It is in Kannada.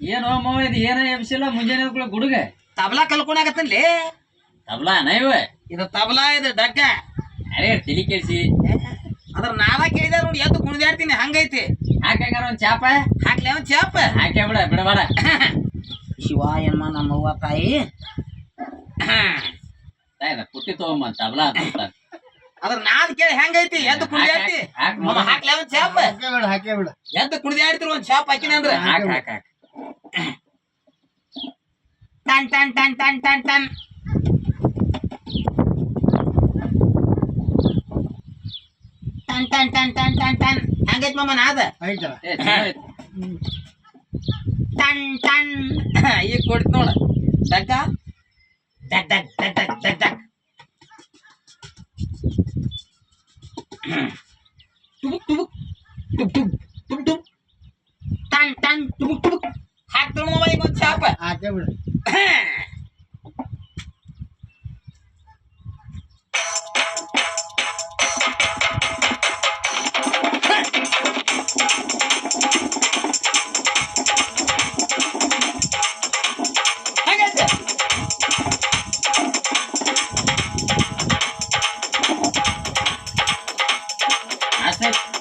ಏನೋ ಮಾವ ಇದು ಏನ ಎಬ್ಸಿಲ್ಲ ಮುಂಜಾನೆ ಕೂಡ ಗುಡುಗ. ತಬಲಾ ಕಲ್ಕೊಳಕತ್ತಲ್ಲಿ ತಬಲಾ ನೈವ ಇದು ತಬಲಾ ಇದು ಡಗ್ಗ. ಅರೇ ತಿಳಿ ಕೇಳಿಸಿ. ಅದ್ರ ನಾವ ಕೇಳಿದ ನೋಡಿ ಎದ್ದು ಕುಣಿದಾಡ್ತೀನಿ ಹಂಗೈತಿ. ಹಾಕ್ಯಾಗಾರ ಒಂದ್ ಚಾಪ? ಹಾಕ್ಲಿ ಒಂದ್ ಚಾಪ? ಹಾಕ್ಯ ಬಿಡ ಬಿಡಬೇಡ ಶಿವ ಏನ್ಮ ನಮ್ಮವ್ವ ತಾಯಿ? ತಾಯ್ದ ಪುಟ್ಟಿ ತಗೊಂಬ ತಬಲಾ ಅಂತ ಅದ್ರ ನಾದ್ ಕೇಳಿ ಹೆಂಗೈತಿ ಎದ್ದು ಕುಣಿದಾಡ್ತಿ? ಹಾಕ್ಲಿ ಒಂದ್ ಚಾಪ? ಹಾಕ್ಯ ಬಿಡ. ಎದ್ದು ಕುಣಿದಾಡ್ತಿರ ಒಂದ್ ಚಾಪ್ ಹಾಕಿನ ಅಂದ್ರ? ಹಾಕ್ ಹಾಕ್ ಹಾಕ್. Ton ton ton ton ton ton ton ton ton ton ton ton ಹಂಗೈತ್ ಮಾಮ ನಾದ ಆಯ್ತಲ್ಲ ಏ ಚಲೋ ಐತಿ. ಟನ್ ಟನ್ ಈಗ ಕೊಡ್ತ ನೋಡ ಡಗ್ಗ ಡಗ್ ಡಗ್ ಡಗ್ ಡಗ್ ಡಗ್ ಡಗ್ ಟುಬುಕ್ ಟುಬುಕ್ ಟುಬ್ ಟುಬ್ ಟುಬ್ ಟುಬ್ ಟನ್ ಟನ್ ಟುಬುಕ್ ಟುಬುಕ್ డాక్టర్ మొబైల్ కొంచెం చేప అదే That's it.